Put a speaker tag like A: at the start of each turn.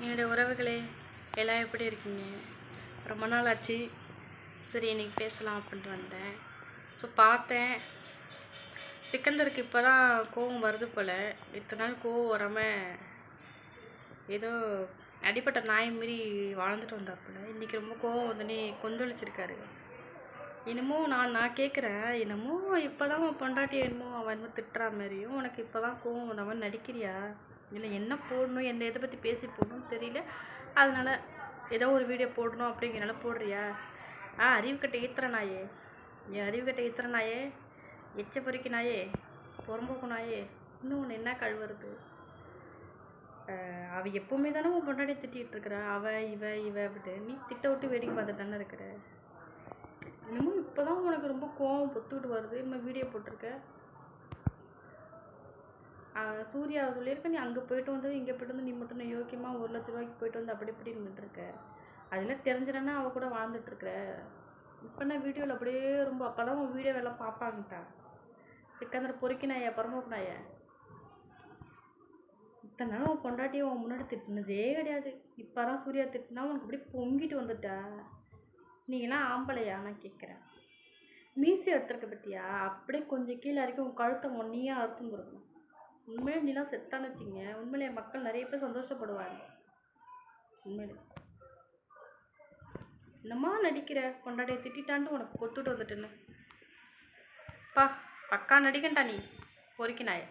A: என்னுடைய உறவுகளே எல்லாம் எப்படி இருக்கீங்க? ரொம்ப நாள் ஆச்சு. சரி இன்னைக்கு பேசலாம் அப்படின்ட்டு வந்தேன். ஸோ பார்த்தேன். சிக்கந்தருக்கு இப்போ தான் கோவம் வருது போல். இத்தனை நாள் கோவம் வராமல் ஏதோ அடிப்பட்ட நாய் மாரி வாழ்ந்துட்டு வந்தாப்புல இன்றைக்கி ரொம்ப கோவம் வந்துனே கொந்தளிச்சிருக்காரு. என்னமோ நான் நான் கேட்குறேன் என்னமோ இப்போ தான் உன் பொண்டாட்டி என்னமோ அவன் என்னமோ திட்டுற மாதிரியும் உனக்கு இப்போ தான் கோவம் வந்த மாதிரி நடிக்கிறியா? இல்லை என்ன போடணும் எந்த இதை பற்றி பேசி போடணும்னு தெரியல. அதனால் ஏதோ ஒரு வீடியோ போடணும் அப்படிங்கிறனால போடுறியா? ஆ அறிவு கட்ட ஈத்துற நாயே. என் அறிவுக்கட்டை கட்ட ஈத்துற நாயே. எச்ச பொறிக்கு நாயே. புறம்போக்கு நாயே. இன்னும் ஒன்று என்ன கழுவுறது? அவ எப்போவுமே தானே உன் பொண்டாடி திட்டிகிட்டு இருக்கிறா. அவ இவ இவ அப்படின்ட்டு. நீ திட்ட விட்டு வேடிக்கை பார்த்துட்டு தானே இருக்கிற? இன்னமும் இப்போதான் உனக்கு ரொம்ப கோவம் பொத்துக்கிட்டு வருது. இன்னும் வீடியோ போட்டிருக்க? சூர்யா சொல்லியிருக்க நீ அங்கே போயிட்டு வந்து இங்கே போயிட்டு வந்து நீ மட்டும் நான் யோக்கியமாக ஒரு லட்ச ரூபாய்க்கு போயிட்டு வந்து அப்படி இப்படி நின்றுருக்க அதெல்லாம் தெரிஞ்சிடனா அவள் கூட வாழ்ந்துட்டுருக்குற இப்போ நான் வீடியோவில் அப்படியே ரொம்ப அப்போ தான் உன் வீடியோ எல்லாம் பார்ப்பாங்கட்டா சிக்கந்தர பொறுக்கினாயா பரமோக்குனாயா இத்தனை நாள் உன் பொண்டாட்டியை உன் முன்னாடி திட்டினதே கிடையாது. இப்போ தான் சூர்யா திட்டினா உனக்கு அப்படியே பொங்கிட்டு வந்துட்டா. நீங்களாம் ஆம்பளையா? நான் கேட்குறேன் மீசி எடுத்துருக்க பற்றியா அப்படியே கொஞ்சம் கீழே வரைக்கும் உன் கழுத்தை ஒன்றையே அறுத்தும் கொடுக்கணும் உண்மையிலே நீலாம் செத்தான்னு வச்சுங்க உண்மையிலே மக்கள் நிறைய பேர் சந்தோஷப்படுவாங்க. உண்மையிலே. என்னம்மா நடிக்கிற? பொண்டாட்டியை திட்டிட்டான்ட்டு உனக்கு கொத்துட்டு வந்துட்டேன்னு. பா பக்கா நடிக்கண்டா நீ. பொறுக்கினாயே.